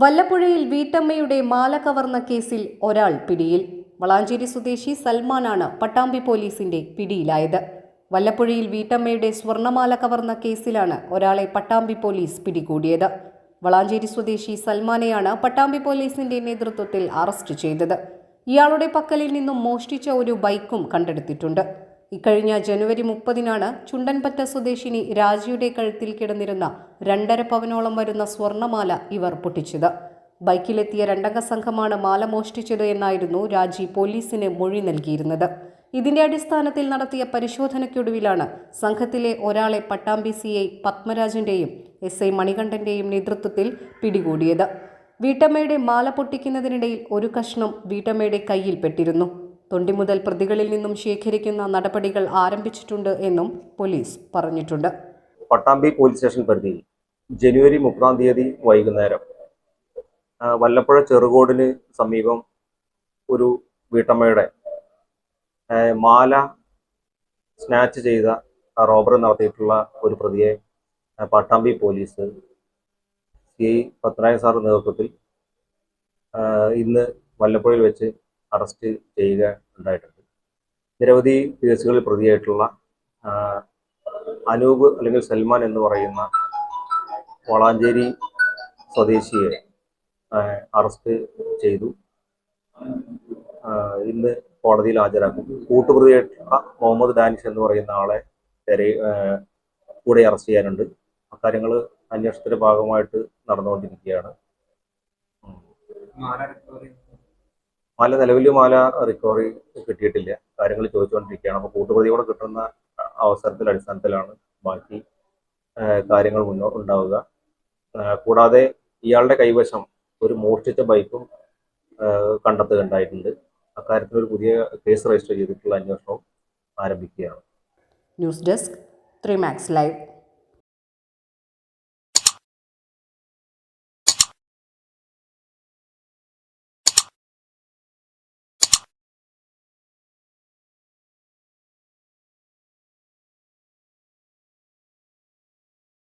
വല്ലപ്പുഴയിൽ വീട്ടമ്മയുടെ മാല കവർന്ന കേസിൽ ഒരാൾ പിടിയിൽ. വളാഞ്ചേരി സ്വദേശി സൽമാനാണ് പട്ടാമ്പി പോലീസിന്റെ പിടിയിലായത്. വല്ലപ്പുഴയിൽ വീട്ടമ്മയുടെ സ്വർണമാല കവർന്ന കേസിലാണ് ഒരാളെ പട്ടാമ്പി പോലീസ് പിടികൂടിയത്. വളാഞ്ചേരി സ്വദേശി സൽമാനെയാണ് പട്ടാമ്പി പോലീസിന്റെ നേതൃത്വത്തിൽ അറസ്റ്റ് ചെയ്തത്. ഇയാളുടെ പക്കലിൽ നിന്നും മോഷ്ടിച്ച ഒരു ബൈക്കും കണ്ടെടുത്തിട്ടുണ്ട്. ഇക്കഴിഞ്ഞ ജനുവരി മുപ്പതിനാണ് ചുണ്ടൻപറ്റ സ്വദേശിനി രാജിയുടെ കഴുത്തിൽ കിടന്നിരുന്ന രണ്ടര പവനോളം വരുന്ന സ്വർണമാല ഇവർ പൊട്ടിച്ചത്. ബൈക്കിലെത്തിയ രണ്ടംഗ സംഘമാണ് മാല മോഷ്ടിച്ചത് എന്നായിരുന്നു രാജി പോലീസിന് മൊഴി നൽകിയിരുന്നത്. ഇതിന്റെ അടിസ്ഥാനത്തിൽ നടത്തിയ പരിശോധനയ്ക്കൊടുവിലാണ് സംഘത്തിലെ ഒരാളെ പട്ടാമ്പി സി ഐ പത്മരാജന്റെയും എസ് ഐ മണികണ്ഠന്റെയും നേതൃത്വത്തിൽ പിടികൂടിയത്. വീട്ടമ്മയുടെ മാല പൊട്ടിക്കുന്നതിനിടയിൽ ഒരു കഷ്ണം വീട്ടമ്മയുടെ കയ്യിൽ പെട്ടിരുന്നു. തൊണ്ടി മുതൽ പ്രതികളിൽ നിന്നും ശേഖരിക്കുന്ന നടപടികൾ ആരംഭിച്ചിട്ടുണ്ട് എന്നും പോലീസ് പറഞ്ഞിട്ടുണ്ട്. പട്ടാമ്പി പോലീസ് സ്റ്റേഷൻ പരിധിയിൽ ജനുവരി മുപ്പതാം തീയതി വൈകുന്നേരം വല്ലപ്പുഴ ചെറുകോടിന് സമീപം ഒരു വീട്ടമ്മയുടെ മാല സ്നാച്ച് ചെയ്ത റോബറി നടത്തിയിട്ടുള്ള ഒരു പ്രതിയെ പട്ടാമ്പി പോലീസ് സി ഐ സാറിന്റെ നേതൃത്വത്തിൽ ഇന്ന് വല്ലപ്പുഴയിൽ വെച്ച് അറസ്റ്റ് ചെയ്യുക ഉണ്ടായിട്ടുണ്ട്. നിരവധി കേസുകളിൽ പ്രതിയായിട്ടുള്ള അനൂപ് അല്ലെങ്കിൽ സൽമാൻ എന്ന് പറയുന്ന വളാഞ്ചേരി സ്വദേശിയെ അറസ്റ്റ് ചെയ്തു. ഇന്ന് കോടതിയിൽ ഹാജരാക്കും. കൂട്ടുപ്രതിയായിട്ടുള്ള മുഹമ്മദ് ഡാനിഷ് എന്ന് പറയുന്ന ആളെ കൂടെ അറസ്റ്റ് ചെയ്യാനുണ്ട്. അക്കാര്യങ്ങൾ അന്വേഷണത്തിന്റെ ഭാഗമായിട്ട് നടന്നുകൊണ്ടിരിക്കുകയാണ്. മാല നിലവിൽ മാല റിക്കവറി കിട്ടിയിട്ടില്ല. കാര്യങ്ങൾ ചോദിച്ചുകൊണ്ടിരിക്കുകയാണ്. അപ്പോൾ കൂട്ടുപ്രതിയോടെ കിട്ടുന്ന അവസരത്തിൽ അടിസ്ഥാനത്തിലാണ് ബാക്കി കാര്യങ്ങൾ മുന്നോട്ട് ഉണ്ടാവുക. കൂടാതെ ഇയാളുടെ കൈവശം ഒരു മോഷ്ടിച്ച ബൈക്കും കണ്ടെത്തുകയുണ്ടായിട്ടുണ്ട്. അക്കാര്യത്തിൽ ഒരു പുതിയ കേസ് രജിസ്റ്റർ ചെയ്തിട്ടുള്ള അന്വേഷണവും ആരംഭിക്കുകയാണ്. News desk three max live.